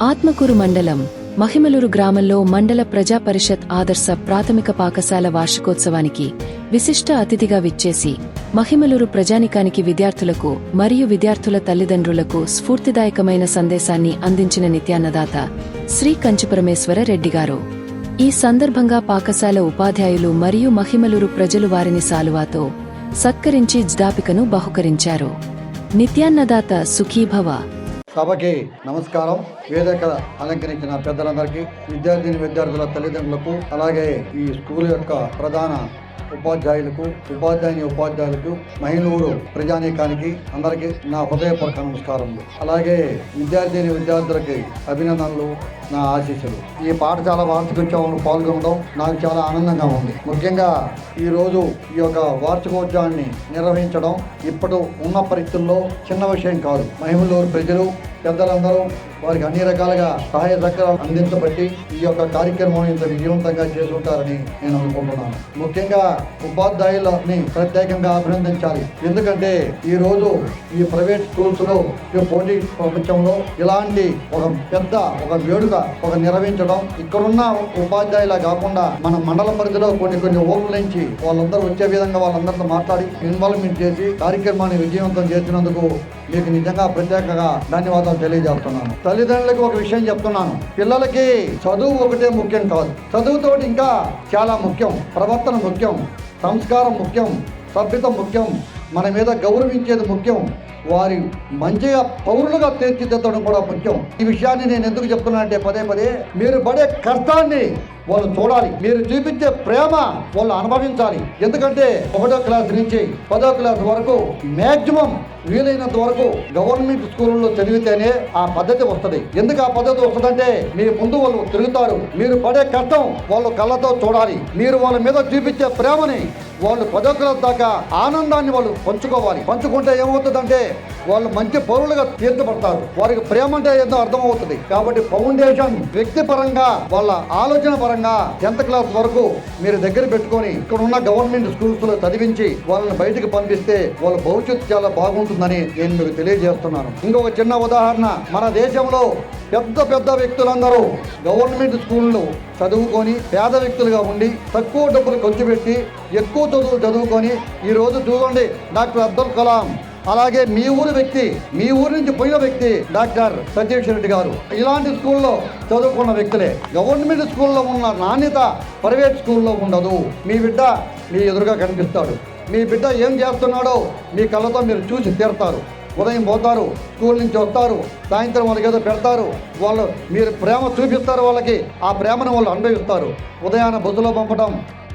ఆత్మకూరు మండలం మహిమలూరు గ్రామంలో మండల ప్రజా పరిషత్ ఆదర్శ ప్రాథమిక పాఠశాల వార్షికోత్సవానికి విశిష్ట అతిథిగా విచ్చేసి మహిమలూరు ప్రజానికానికి విద్యార్థులకు మరియు విద్యార్థుల తల్లిదండ్రులకు స్ఫూర్తిదాయకమైన సందేశాన్ని అందించిన నిత్యాన్నదాత శ్రీ కంచుపరమేశ్వర రెడ్డి గారు. ఈ సందర్భంగా పాకశాల ఉపాధ్యాయులు మరియు మహిమలూరు ప్రజలు వారిని సాలువాతో సత్కరించి జ్దాపికను బహుకరించారు. నిత్యాన్నదాత సుఖీభవ సభకి నమస్కారం. వేదిక అలంకరించిన పెద్దలందరికీ విద్యార్థిని విద్యార్థుల తల్లిదండ్రులకు అలాగే ఈ స్కూల్ యొక్క ప్రధాన ఉపాధ్యాయులకు ఉపాధ్యాయుని ఉపాధ్యాయులకు మహిళూరు ప్రజానీకానికి అందరికీ నా హృదయపూర్వక నమస్కారములు. అలాగే విద్యార్థిని విద్యార్థులకి అభినందనలు నా ఆశీస్సులు. ఈ పాఠశాల వార్షికోత్సవంలో పాల్గొనడం నాకు చాలా ఆనందంగా ఉంది. ముఖ్యంగా ఈరోజు ఈ యొక్క వార్షికోత్సవాన్ని నిర్వహించడం ఇప్పుడు ఉన్న పరిస్థితుల్లో చిన్న విషయం కాదు. మహిళూరు ప్రజలు పెద్దలందరూ వారికి అన్ని రకాలుగా సహాయ సహకారాలు అందించబట్టి ఈ యొక్క కార్యక్రమం ఇంత విజయవంతంగా చేసుకుంటారని నేను అనుకుంటున్నాను. ముఖ్యంగా ఉపాధ్యాయులని ప్రత్యేకంగా అభినందించాలి. ఎందుకంటే ఈ రోజు ఈ ప్రైవేట్ స్కూల్స్లో ఈ పోటీ ప్రపంచంలో ఇలాంటి ఒక పెద్ద ఒక వేడుక ఒక నిర్వహించడం ఇక్కడున్న ఉపాధ్యాయుల కాకుండా మన మండల పరిధిలో కొన్ని కొన్ని ఊర్ల నుంచి వాళ్ళందరూ వచ్చే విధంగా వాళ్ళందరితో మాట్లాడి ఇన్వాల్వ్మెంట్ చేసి కార్యక్రమాన్ని విజయవంతం చేసినందుకు మీకు నిజంగా ప్రత్యేకంగా ధన్యవాదాలు. తెలియజేస్తున్నాను. తల్లిదండ్రులకు ఒక విషయం చెప్తున్నాను. పిల్లలకి చదువు ఒకటే ముఖ్యం కాదు. చదువుతో ఇంకా చాలా ముఖ్యం. ప్రవర్తన ముఖ్యం. సంస్కారం ముఖ్యం. సభ్యత ముఖ్యం. మన మీద గౌరవించేది ముఖ్యం. వారి మంచిగా పౌరులుగా తీర్చిదిద్దడం కూడా ముఖ్యం. ఈ విషయాన్ని నేను ఎందుకు చెప్తున్నానంటే పదే పదే మీరు పడే కష్టాన్ని వాళ్ళు చూడాలి. మీరు చూపించే ప్రేమ వాళ్ళు అనుభవించాలి. ఎందుకంటే ఒకటో క్లాస్ నుంచి పదో క్లాస్ వరకు మాక్సిమం వీలైనంత వరకు గవర్నమెంట్ స్కూళ్ళలో చదివితేనే ఆ పద్ధతి వస్తుంది. ఎందుకు ఆ పద్ధతి వస్తుందంటే మీ ముందు వాళ్ళు తిరుగుతారు. మీరు పడే కష్టం వాళ్ళు కళ్ళతో చూడాలి. మీరు వాళ్ళ మీద చూపించే ప్రేమని వాళ్ళు పదో క్లాస్ దాకా ఆనందాన్ని వాళ్ళు పంచుకోవాలి. పంచుకుంటే ఏమవుతుందంటే వాళ్ళు మంచి పౌరులుగా తీర్చబడతారు వారికి ప్రేమ అంటే ఏందో అర్థమవుతుంది. కాబట్టి ఫౌండేషన్ వ్యక్తిపరంగా వాళ్ళ ఆలోచన పరంగా టెన్త్ క్లాస్ వరకు మీరు దగ్గర పెట్టుకొని ఇక్కడ ఉన్న గవర్నమెంట్ స్కూల్స్లో చదివించి వాళ్ళని బయటకు పంపిస్తే వాళ్ళ భవిష్యత్తు చాలా బాగుంటుందని నేను మీకు తెలియజేస్తున్నాను. ఇంకొక చిన్న ఉదాహరణ మన దేశంలో పెద్ద పెద్ద వ్యక్తులందరూ గవర్నమెంట్ స్కూళ్ళు చదువుకొని పేద వ్యక్తులుగా ఉండి తక్కువ డబ్బులు ఖర్చు పెట్టి ఎక్కువ చదువులు చదువుకొని ఈరోజు చూడండి డాక్టర్ అబ్దుల్ కలాం అలాగే మీ ఊరు వ్యక్తి మీ ఊరి నుంచి పోయిన వ్యక్తి డాక్టర్ సతీష్ రెడ్డి గారు. ఇలాంటి స్కూల్లో చదువుకున్న వ్యక్తులే. గవర్నమెంట్ స్కూల్లో ఉన్న నాణ్యత ప్రైవేట్ స్కూల్లో ఉండదు. మీ బిడ్డ మీ ఎదురుగా కనిపిస్తాడు. మీ బిడ్డ ఏం చేస్తున్నాడో మీ కళ్ళతో మీరు చూసి తీరుతారు. ఉదయం పోతారు స్కూల్ నుంచి వస్తారు సాయంత్రం వాళ్ళకి ఏదో పెడతారు. వాళ్ళు మీరు ప్రేమ చూపిస్తారు వాళ్ళకి ఆ ప్రేమను వాళ్ళు అనుభవిస్తారు. ఉదయాన్న బొద్దులో పంపడం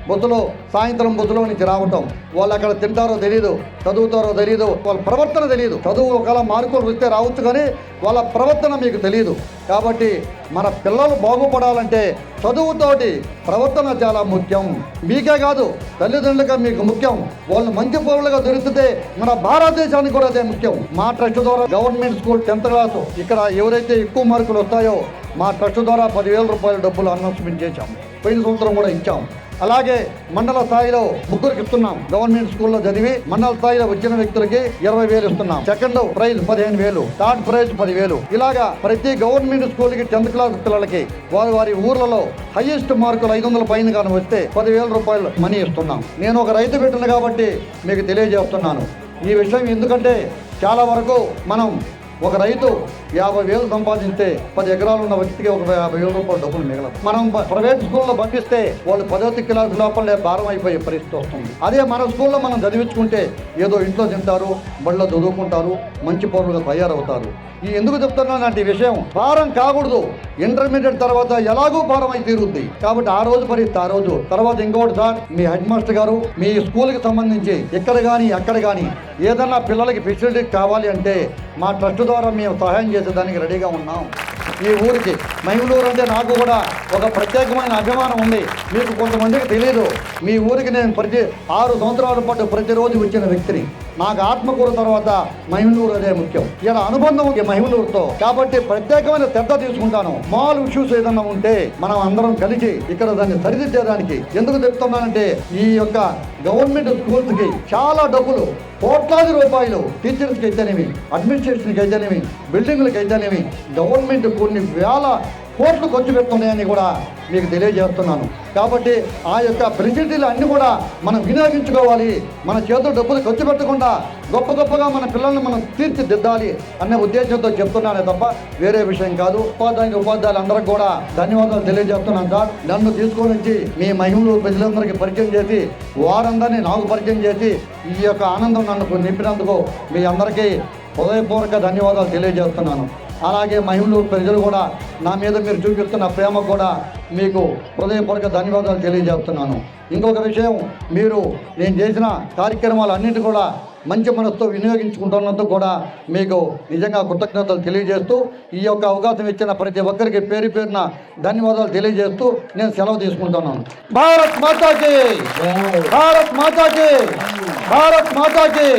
బుద్ధులో సాయంత్రం బుద్ధులో నుంచి రావటం. వాళ్ళు అక్కడ తింటారో తెలియదు చదువుతారో తెలియదు వాళ్ళ ప్రవర్తన తెలియదు చదువు ఒకవేళ మార్కులు వస్తే రావచ్చు కానీ వాళ్ళ ప్రవర్తన మీకు తెలియదు కాబట్టి మన పిల్లలు బాగుపడాలంటే చదువుతోటి ప్రవర్తన చాలా ముఖ్యం. మీకే కాదు తల్లిదండ్రులుగా మీకు ముఖ్యం. వాళ్ళు మంచి పౌరులుగా దొరికితే మన భారతదేశానికి కూడా అదే ముఖ్యం. మా ట్రస్ట్ ద్వారా గవర్నమెంట్ స్కూల్ టెన్త్ క్లాస్ ఇక్కడ ఎవరైతే ఎక్కువ మార్కులు వస్తాయో మా ట్రస్ట్ ద్వారా పదివేల రూపాయల డబ్బులు అనౌన్స్మెంట్ చేశాం. పోయిన సంవత్సరం కూడా ఇచ్చాం. అలాగే మండల స్థాయిలో ముగ్గురికి ఇస్తున్నాం. గవర్నమెంట్ స్కూల్లో చదివి మండల స్థాయిలో వచ్చిన వ్యక్తులకి ఇరవై వేలు ఇస్తున్నాం. సెకండ్ ప్రైజ్ పదిహేను వేలు థర్డ్ ప్రైజ్ పదివేలు. ఇలాగా ప్రతి గవర్నమెంట్ స్కూల్కి టెన్త్ క్లాస్ పిల్లలకి వారి వారి ఊర్లలో హైయెస్ట్ మార్కులు ఐదు వందల పైన కానీ వస్తే పదివేల రూపాయలు మనీ ఇస్తున్నాం. నేను ఒక రైతు బిడ్డను కాబట్టి మీకు తెలియజేస్తున్నాను. ఈ విషయం ఎందుకంటే చాలా వరకు మనం ఒక రైతు యాభై వేలు సంపాదిస్తే పది ఎకరాలు ఉన్న వ్యక్తికి ఒక యాభై వేల రూపాయలు డబ్బులు మిగలదు మనం ప్రైవేట్ స్కూల్లో పంపిస్తే వాళ్ళు పదో క్లాస్ లోపలే భారం అయిపోయే పరిస్థితి వస్తుంది. అదే మన స్కూల్లో మనం చదివించుకుంటే ఏదో ఇంట్లో తింటారు బళ్ళో చదువుకుంటారు మంచి పౌరులుగా తయారవుతారు. ఈ ఎందుకు చెప్తున్నాను అంటే విషయం భారం కాకూడదు. ఇంటర్మీడియట్ తర్వాత ఎలాగూ భారం అయి తీరుద్ది. కాబట్టి ఆ రోజు పరిస్థితి ఆ రోజు. తర్వాత ఇంకోటి సార్ మీ హెడ్ మాస్టర్ గారు మీ స్కూల్కి సంబంధించి ఇక్కడ కానీ అక్కడ కానీ ఏదన్నా పిల్లలకి ఫెసిలిటీ కావాలి అంటే మా ట్రస్ట్ ద్వారా మేము సహాయం చేసేదానికి రెడీగా ఉన్నాం ఈ ఊరికి మహిళూరు అంటే నాకు కూడా ఒక ప్రత్యేకమైన అభిమానం ఉంది. మీకు కొంతమందికి తెలియదు మీ ఊరికి నేను ప్రతి ఆరు సంవత్సరాల పాటు ప్రతిరోజు వచ్చిన వ్యక్తిని. నాకు ఆత్మకూరు తర్వాత మహిమలూరు అదే ముఖ్యం. ఇక్కడ అనుబంధం ఉంది మహిమలూరుతో కాబట్టి ప్రత్యేకమైన శ్రద్ధ తీసుకుంటాను. మాల్ ఇష్యూస్ ఏదన్నా ఉంటే మనం అందరం కలిసి ఇక్కడ దాన్ని సరిదిద్దేదానికి ఎందుకు చెప్తున్నానంటే ఈ యొక్క గవర్నమెంట్ స్కూల్స్కి చాలా డబ్బులు కోట్లాది రూపాయలు టీచర్స్కి అయితేనేమి అడ్మినిస్ట్రేషన్కి అయితేనేమి బిల్డింగ్లకు అయితేనేమి గవర్నమెంట్ కొన్ని వేల కోట్లు ఖర్చు పెడుతున్నాయని కూడా మీకు తెలియజేస్తున్నాను. కాబట్టి ఆ యొక్క ఫెసిలిటీలు అన్నీ కూడా మనం వినియోగించుకోవాలి. మన చేతులు డబ్బులు ఖర్చు పెట్టకుండా గొప్ప గొప్పగా మన పిల్లల్ని మనం తీర్చిదిద్దాలి అనే ఉద్దేశంతో చెప్తున్నానే తప్ప వేరే విషయం కాదు. ఉపాధ్యాయుని ఉపాధ్యాయులు అందరికి కూడా ధన్యవాదాలు తెలియజేస్తున్నాను సార్. నన్ను తీసుకొని వచ్చి మీ మహిమలు ప్రజలందరికీ పరిచయం చేసి వారందరినీ నాకు పరిచయం చేసి ఈ యొక్క ఆనందం నన్ను నింపినందుకు మీ అందరికీ హృదయపూర్వక ధన్యవాదాలు తెలియజేస్తున్నాను. అలాగే మహిళలు ప్రజలు కూడా నా మీద మీరు చూపిస్తున్న ప్రేమ కూడా మీకు హృదయపూర్వక ధన్యవాదాలు తెలియజేస్తున్నాను. ఇంకొక విషయం మీరు నేను చేసిన కార్యక్రమాలు అన్నింటి కూడా మంచి మనసుతో వినియోగించుకుంటున్నందుకు కూడా మీకు నిజంగా కృతజ్ఞతలు తెలియజేస్తూ ఈ యొక్క అవకాశం ఇచ్చిన ప్రతి ఒక్కరికి పేరు పేరున ధన్యవాదాలు తెలియజేస్తూ నేను సెలవు తీసుకుంటున్నాను. భారత్ మాతాకి! భారత్ మాతాకి! భారత్ మాతాకి!